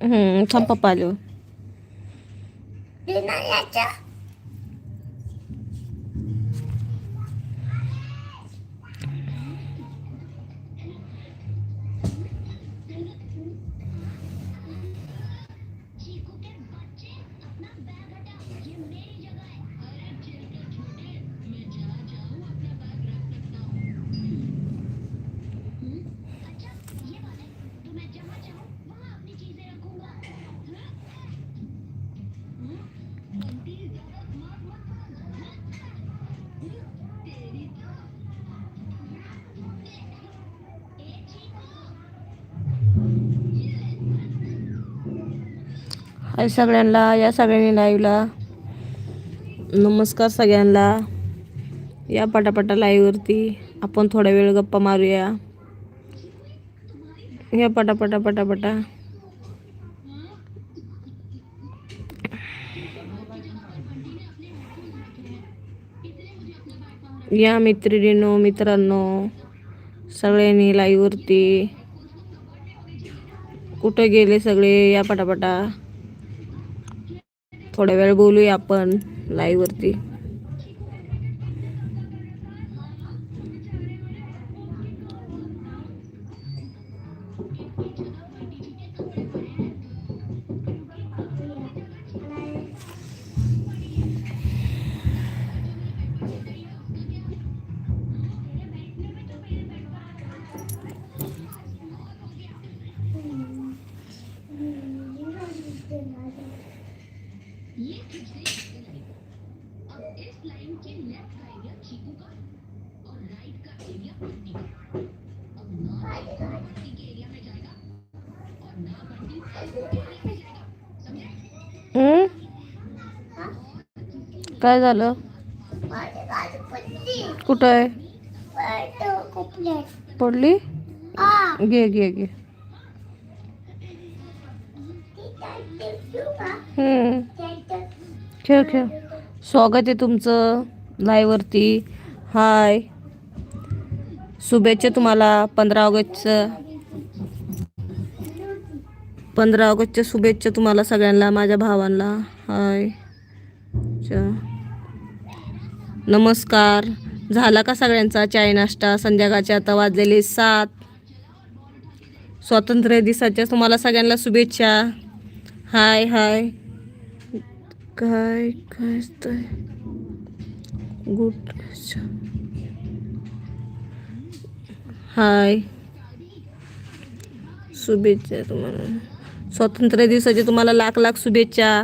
Hmm, saan pa palo? Doon na yata. हाय सगळ्यांना या सगळ्यांनी लाईव्हला नमस्कार सगळ्यांना. या पटापटा लाईव्हवरती आपण थोडा वेळ गप्पा मारूया. या पटापटा पटापटा. या मित्रिणीनो मित्रांनो सगळ्यांनी लाईव्हवरती कुठं गेले सगळे? या पटापटा. थोडा वेळ बोलूया आपण लाईव्ह काय झालं? कुठं आहे? पडली? घे घे घे. खेळ खेळ. स्वागत आहे तुमचं live हाय शुभेच्छा तुम्हाला पंधरा ऑगस्टचं. पंधरा ऑगस्टच्या शुभेच्छा तुम्हाला सगळ्यांना माझ्या भावांना. हाय अच्छा नमस्कार. झाला का सगळ्यांचा चाय नाश्ता? संध्याकाळचे आता वाजलेले सात. स्वातंत्र्य दिवसाच्या तुम्हाला सगळ्यांना शुभेच्छा. हाय हाय. काय काय गुड हाय. शुभेच्छा तुम्हाला. स्वातंत्र्य दिवसाची तुम्हाला लाख लाख शुभेच्छा.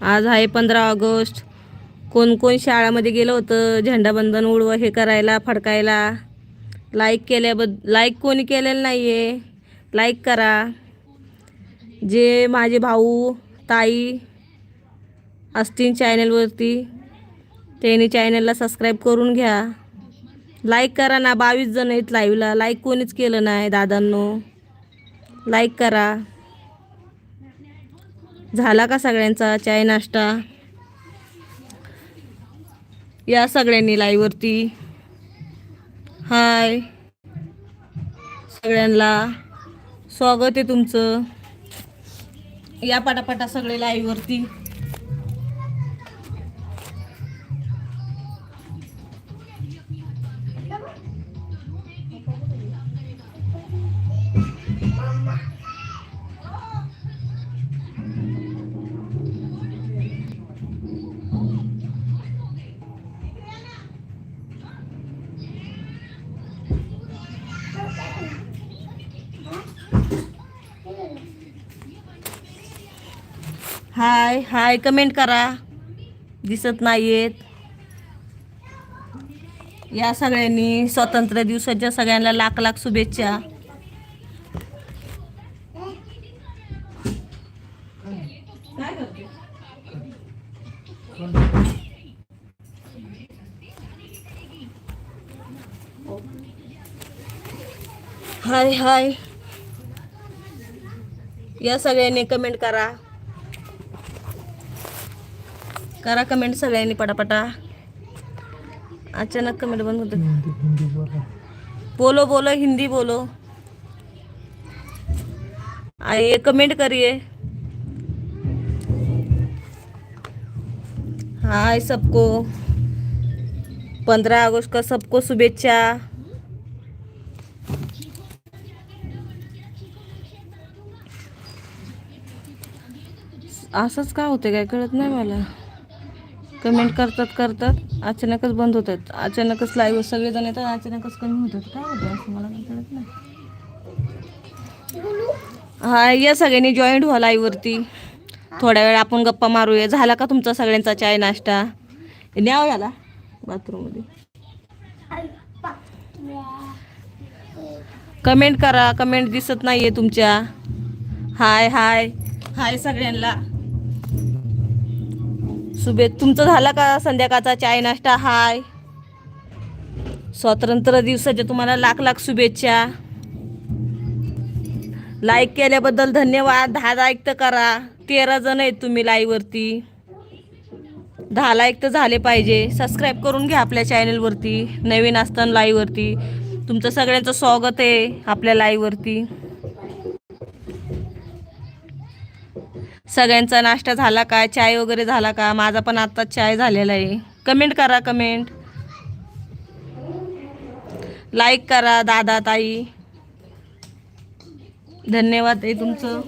आज आहे पंधरा ऑगस्ट. कोण कोण शाळामध्ये गेलं होतं झेंडाबंधन उडवं हे करायला फडकायला. लाईक केल्याबद्द लाईक कोणी केलेलं नाही आहे लाईक करा. जे माझे भाऊ ताई असतील चॅनलवरती त्यांनी चॅनलला सबस्क्राईब करून घ्या. लाईक करा ना बावीस जण आहेत लाईव्हला लाईक कोणीच केलं नाही दादांनो. लाईक करा. झाला का सगळ्यांचा चाय नाश्ता? या सगळ्यांनी लाईवरती. हाय. सगळ्यांना स्वागत आहे तुमचं. या पटापटा सगळे लाईवरती हाय हाय कमेंट करा. दिसत नाहीयेत. या सगळ्यांनी स्वातंत्र्य दिवसाच्या सगळ्यांना लाख लाख शुभेच्छा. हाय हाय. या सगळ्यांनी कमेंट करा. करा कमेंट सगळ्यांनी पटापटा. अचानक कमेंट बंद होते. बोलो बोलो हिंदी बोलो. आइए कमेंट करिए. हाय सबको. पंद्रह अगस्त का सबको शुभेच्छा. असंच का होते काय कळत नाही मला? कमेंट करतात करतात अचानकच बंद होतात. अचानकच लाईव्ह सगळेजण येतात अचानकच कमी होतात काय होतं? असं मला काही कळत नाही. हा या सगळ्यांनी जॉईंट व्हा लाईव्हवरती थोड्या वेळ आपण गप्पा मारूया. झाला का तुमचा सगळ्यांचा चाय नाश्ता? न्याव याला बाथरूममध्ये कमेंट करा. कमेंट दिसत नाहीये तुमच्या. हाय हाय हाय सगळ्यांना. शुभे तुमचं झाला का संध्याकाळचा चाय नाश्ता? हाय. स्वातंत्र्य दिवसाच्या तुम्हाला लाख लाख शुभेच्छा. लाईक केल्याबद्दल धन्यवाद. दहा लाईक तर करा. तेरा जण आहेत तुम्ही लाईववरती दहा लाईक तर झाले पाहिजे. सबस्क्राईब करून घ्या आपल्या चॅनलवरती नवीन असताना लाईववरती तुमचं सगळ्यांचं स्वागत आहे आपल्या लाईववरती सगळ्यांचा नाश्ता झाला का? चाय वगैरे झाला का? माझा पण आता चाय झालेला आहे. कमेंट करा कमेंट. लाईक करा दादा ताई. धन्यवाद आहे तुमचं.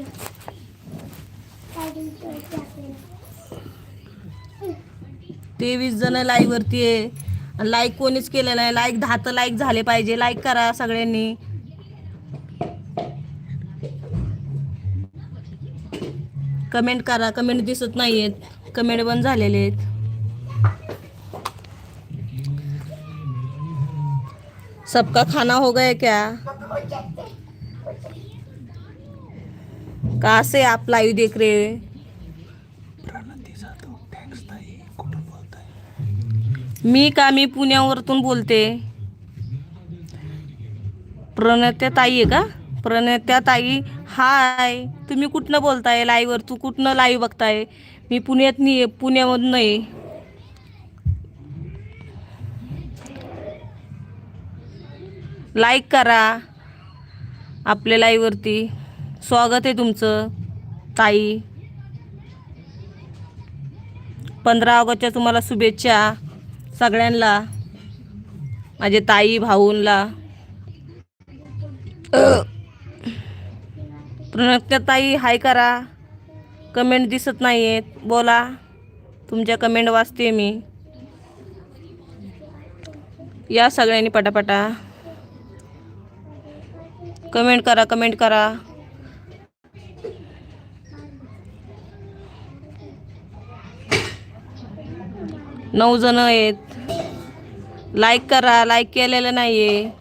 तेवीस जण लाईव्ह वरती आहे. लाईक कोणीच केलं नाही. लाईक दहा तर लाईक झाले पाहिजे. लाईक करा सगळ्यांनी. कमेंट करा. कमेंट दिसत नाही आहेत कमेंट बंद झालेले आहेत. सबका खाना हो गया क्या? का से आप लाइव देख रहे हो? मी का? मी पुण्यावरतून बोलते. प्रणत्या ताई आहे का? प्रणत्या ताई हाय तुम्ही कुठनं बोलताय लाईव्हवर तू कुठनं लाईव्ह बघताय? मी पुण्यात नाही पुण्यामधून आहे लाईक करा आपल्या लाईव्हवरती स्वागत आहे तुमचं ताई. पंधरा ऑगस्टच्या तुम्हाला शुभेच्छा सगळ्यांना माझे ताई भाऊंला. ताई हाय करा. कमेंट दिसत नाही आहेत बोला. तुमच्या कमेंट वाचते मी. या सगळ्यांनी पटापटा. कमेंट करा कमेंट करा. नऊ जण आहेत. लाईक करा. लाईक केलेलं नाही आहे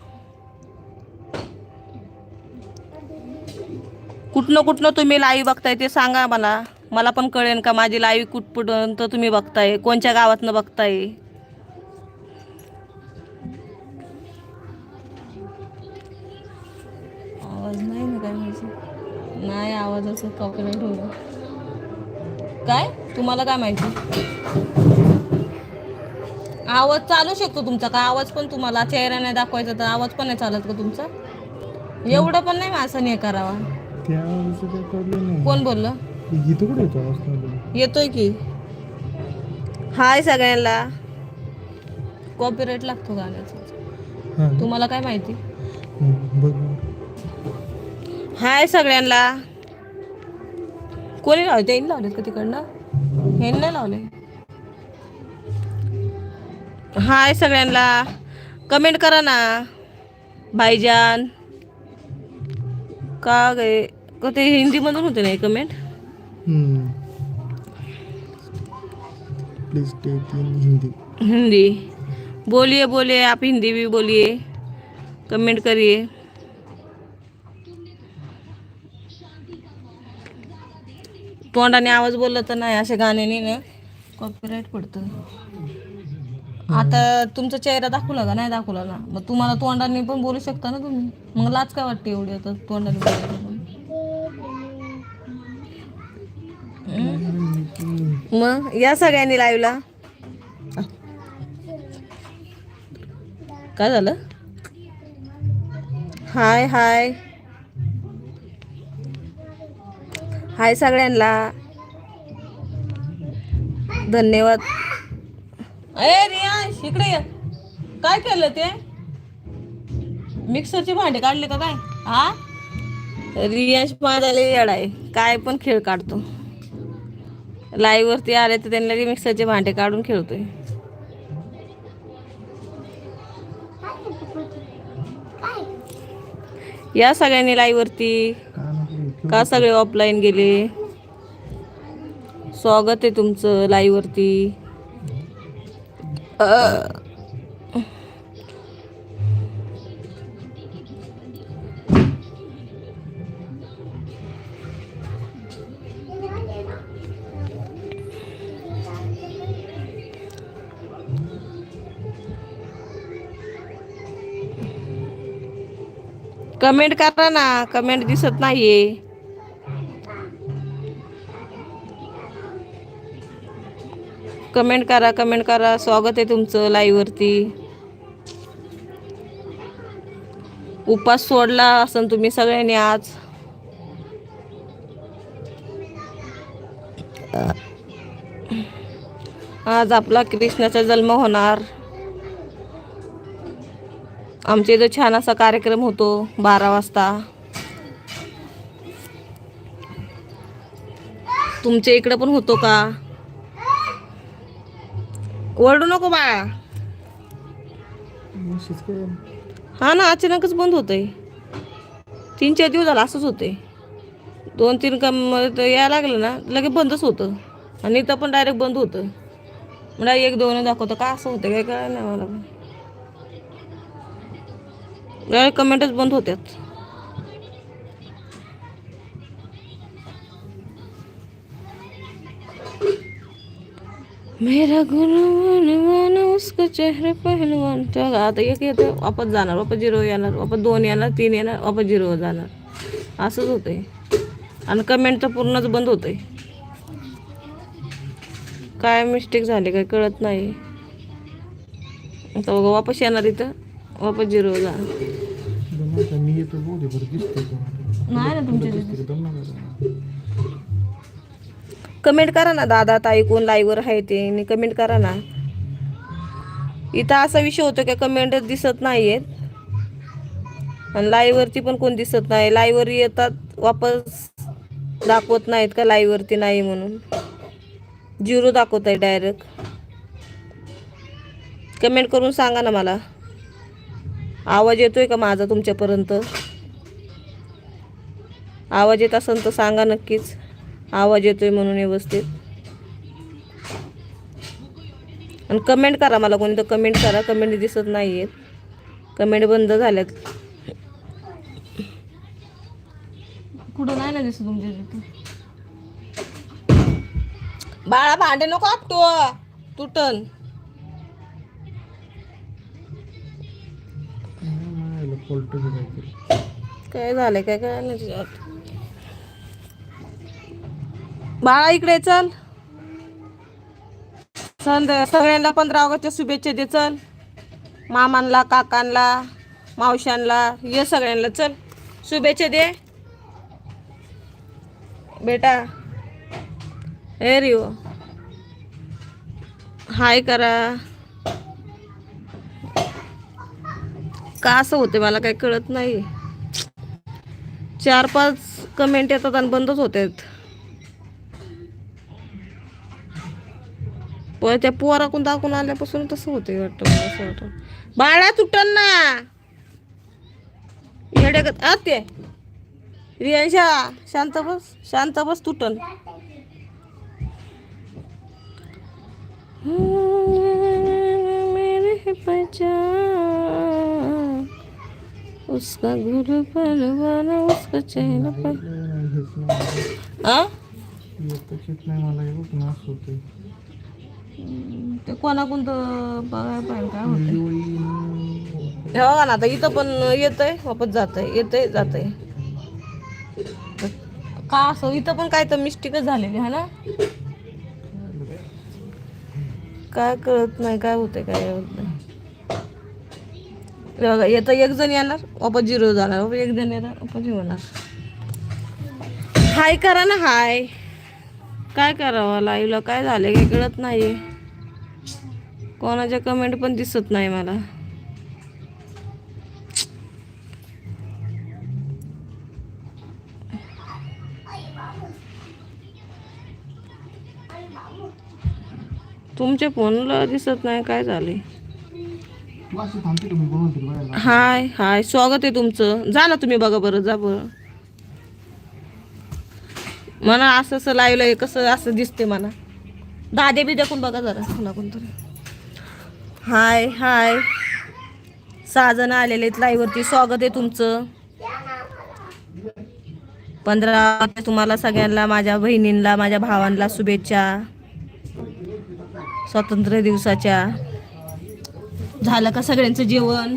कुठनं कुठनं तुम्ही लाईव्ह बघताय ते सांगा मला. मला पण कळेल का माझी लाईव्ह कुठपर्यंत तुम्ही बघताय कोणत्या गावातनं बघताय? आवाज नाही ना काय माहिती? नाही आवाजाचं कॉपीराईट होईल काय? तुम्हाला काय माहिती? आवाज चालू शकतो तुमचा का? आवाज पण तुम्हाला. चेहरा नाही दाखवायचा तर आवाज पण नाही चालत का तुमचा? एवढं पण नाही असं नाही करावा. त्या आवाजाचा काही प्रॉब्लेम नाही. कोण बोललं? इथं कुठे येतो? आवाज? येतोय की. हाय सगळ्यांना. कॉपीराईट लागतो गाण्याचा हा? तुम्हाला काय माहिती? बघ. हाय सगळ्यांना. कोणी लावले त्यांनी लावलेत का तिकडनं? हे नाही लावले हाय सगळ्यांना. कमेंट करा ना. भाईजान. का गे का ते हिंदीमधून होते ना comment please take in Hindi. Hindi. बोलिए बोलिए आप हिंदी भी बोलिए. कमेंट करिए. तोंडाने आवाज बोलला तर नाही अशा गाण्याने ना. कॉपीराईट पडतं. आता तुमचा चेहरा दाखवला का? नाही दाखवला ना मग तुम्हाला तोंडाने पण बोलू शकता ना तुम्ही. मग लाच काय वाटते एवढी आता तोंडाने बोलायला? मग या सगळ्यांनी लाईव्हला काय झालं? हाय हाय. हाय सगळ्यांना. धन्यवाद. अरे रियांश इकडे ये. काय केलं ते? मिक्सरचे भांडे काढले का काय? हा? रियांश माझा लय आहे. काय पण खेळ काढतो. लाईव्ह वरती आले तर त्यांना मिक्सरचे भांडे काढून खेळतोय. या सगळ्यांनी लाईव्ह वरती. का सगळे ऑफलाईन गेले? स्वागत आहे तुमचं लाईव्ह वरती. अ. कमेंट करा ना कमेंट दिसत नाहीये कमेंट करा कमेंट करा. स्वागत आहे तुमचं लाईववरती उपास सोडला असं तुम्ही सगळ्यांनी आज. आज आपला कृष्णाचा जन्म होणार. आमच्या इथं छान असा कार्यक्रम होतो बारा वाजता. तुमच्या इकडं पण होतो का? ओरडू नको बाळा. हा ना अचानकच बंद होतंय. तीन चार दिवस झाला असंच होते दोन तीन कम यायला लागलं ना लगेच बंदच होतं. आणि इथं पण डायरेक्ट बंद होतं. मला एक दोन दाखवतं. का असं होतं काय काय नाही मला. कमेंटच बंद होत्यात. मेरा गुरुवान माना उसका चेहरा पहलवान तेव्हा आता एक येतं वापस जाणार वापस झिरो येणार वापस दोन येणार तीन येणार वापस झिरो जाणार. असंच होतंय. आणि कमेंट तर पूर्णच बंद होतंय. काय मिस्टेक झाली काय कळत नाही. आता बघा वापस येणार इथं वापस झिरो जाणार. नाही ना तुमच्या कमेंट करा ना दादा ताई कोण लाईव्हवर आहे ते आणि कमेंट करा ना. इथं असा विषय होतो की कमेंटच दिसत नाहीयेत. आणि लाईव्हवरती पण कोण दिसत नाही. लाईव्हवर येतात वापस दाखवत नाहीत का लाईव्हवरती नाही म्हणून. झिरो दाखवत आहे डायरेक्ट कमेंट करून सांगा ना मला. आवाज येतोय का माझा तुमच्यापर्यंत? आवाज येत असेल तर सांगा नक्कीच. आवाज येतोय म्हणून व्यवस्थित. आणि कमेंट करा मला कोणी तर कमेंट करा. कमेंट दिसत नाही आहेत कमेंट बंद झाल्यात. कुठं नाही ना दिसत तुमच्या तिथं बाळा भांडे नको आपटू तुटन. काय झालंय? काय काय नाही. बाळा इकडे चल. चल सगळ्यांना पंधरा ऑगस्टच्या शुभेच्छा दे चल. मामांना काकांना मावशांना ये सगळ्यांना चल. शुभेच्छा दे. बेटा. ए रिओ. हाय करा. का असं होते मला काही कळत नाही. चार पाच कमेंट येतात आणि बंदच होतात पण त्या पोराकून दाखवून आल्यापासून तसं होते वाटतं असं वाटतं. बाळा तुटन ना. येड्यागत आते ते. रियांशा शांत बस शांत बस तुटन मेरे पहचान। उसका गुरु परवाना उसका चेहरा पर हेच आ येतच येत नाही मला हे। ते कोणाकून तर बघायला पाहिजे काय होतं हे बघा ना आता इथं पण येतंय वापस जातंय येतंय जातंय. का असं? इथं पण काय तर मिस्टेकच झालेली आहे ना? काय कळत नाही काय होतंय काय होत नाही. बघा येतं एक जण येणार वापस झिरो जाणार एक जण येणार वापस झिरो होणार. हाय करा ना हाय. काय करावं लाईव्हला काय झालं काही कळत नाही कोणाच्या कमेंट पण दिसत नाही मला. तुमच्या फोनला दिसत नाही काय झाले हाय हाय स्वागत आहे तुमचं. जा ना तुम्ही बघा बरं जा बरं. म्हणा असं असं लाईव्ह कसं असं दिसते मला. दादे बी देखून बघा जरा कुणाकडून तरी. हाय हाय. सहा जण आलेले आहेत लाईव्हवरती स्वागत आहे तुमचं. पंधरा तुम्हाला सगळ्यांना माझ्या बहिणींना माझ्या भावांना शुभेच्छा. स्वातंत्र्य दिवसाच्या. झालं का सगळ्यांचं जेवण?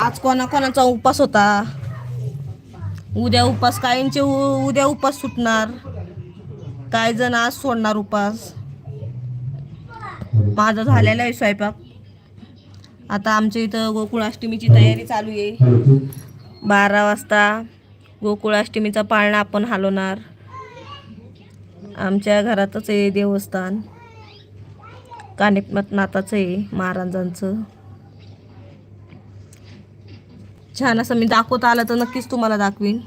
आज कोणा कोणाचा उपास होता? उद्या उपास काहींचे उ- उद्या उपास सुटणार. काही जण आज सोडणार उपास माझा झालेला आहे स्वयंपाक. आता आमच्या इथं गोकुळाष्टमीची तयारी चालू आहे. बारा वाजता गोकुळाष्टमीचा पाळणा आपण हलवणार. आमच्या घरातच आहे देवस्थान. कानिकनाथाचं आहे महाराजांचं. छान असं मी दाखवता आलं तर नक्कीच तुम्हाला दाखवीन.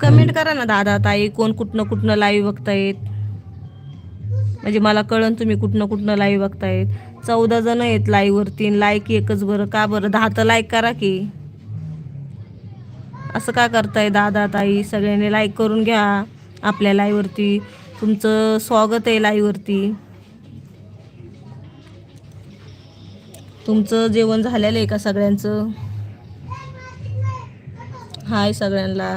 कमेंट करा ना दादा ताई कोण कुठनं कुठनं लाईव्ह बघतायत. म्हणजे मला कळन तुम्ही कुठनं कुठनं लाईव्ह बघतायत चौदा जण आहेत लाईव्हवरती लाईक एकच बरं. का बरं? दहा तर लाईक करा की. असं का करताय दादा ताई? सगळ्यांनी लाईक करून घ्या आपल्या लाईव्हवरती तुमचं स्वागत आहे लाईव्हवरती तुमचं जेवण झालेलं आहे का सगळ्यांचं? हाय सगळ्यांना.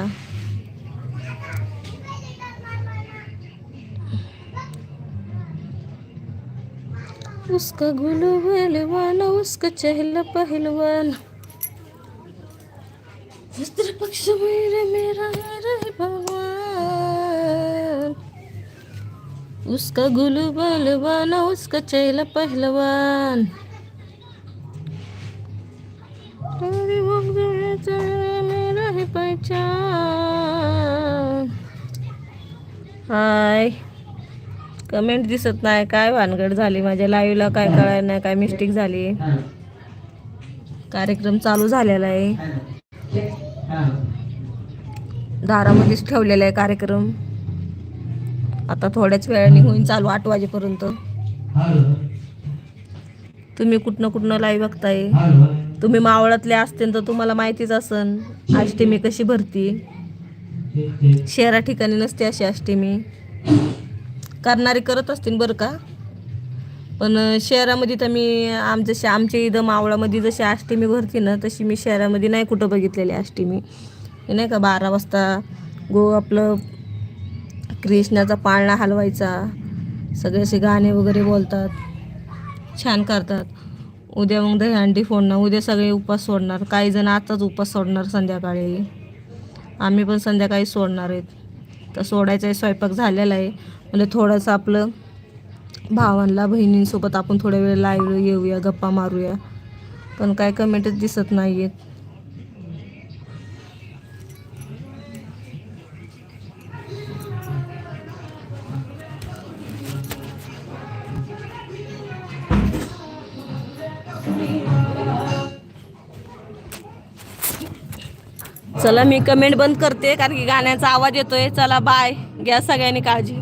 उसका गुलू पहलवान उसका चहला पहलवान। अस्त्र पक्ष मेरे मेरा मेरा है भगवान। उसका गुलू पहलवान उसका चहला पहलवान। तेरी मेरा है पहचान। हाय। कमेंट दिसत नाही. काय भानगड झाली माझ्या लाईव्हला काय कळायला नाही. काय मिस्टेक झाली? कार्यक्रम चालू झालेला आहे. दारामध्येच ठेवलेला आहे कार्यक्रम. आता थोड्याच वेळाने होईन चालू आठ वाजेपर्यंत. तुम्ही कुठनं कुठनं लाईव्ह बघताय? तुम्ही मावळातले असतील तर तुम्हाला माहितीच असन अष्टमी कशी भरती? शहरा ठिकाणी नसते अशी अष्टमी. करणारे करत असतील बरं का? पण शहरामध्ये तर मी आम जशी आमच्या इथं मावळामध्ये जशी अष्टमी भरती ना तशी मी शहरामध्ये नाही कुठं बघितलेली अष्टमी. नाही का? बारा वाजता गो आपलं कृष्णाचा पाळणा हलवायचा. सगळे असे गाणे वगैरे बोलतात. छान करतात. उद्या मग दहीहंडी फोडणार. उद्या सगळे उपास सोडणार. काही जण आताच उपास सोडणार संध्याकाळी. आम्ही पण संध्याकाळी सोडणार आहेत. तर सोडायचा आहे स्वयंपाक झालेला आहे. म्हणजे थोडंसं आपलं भावांना बहिणींसोबत आपण थोड्या वेळ लाईव्ह येऊया गप्पा मारूया. पण काय कमेंटच दिसत नाही आहेत चला मी कमेंट बंद करते कारण की गाण्याचा आवाज येतोय. चला बाय घ्या सगळ्यांनी काळजी.